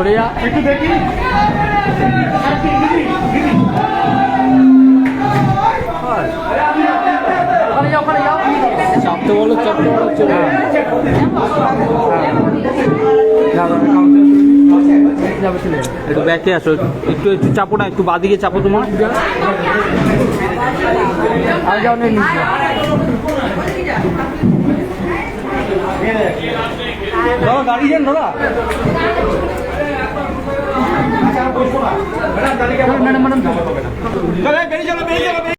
সরে যা একটু দেখি চাপতে বলো চাপতে বলো চলে। একটু ব্যাকে আসো। একটু একটু চাপো না একটু বাদিকে চাপো তোমার। আর যাও দাদা দাঁড়িয়ে যান দাদা। Madam madam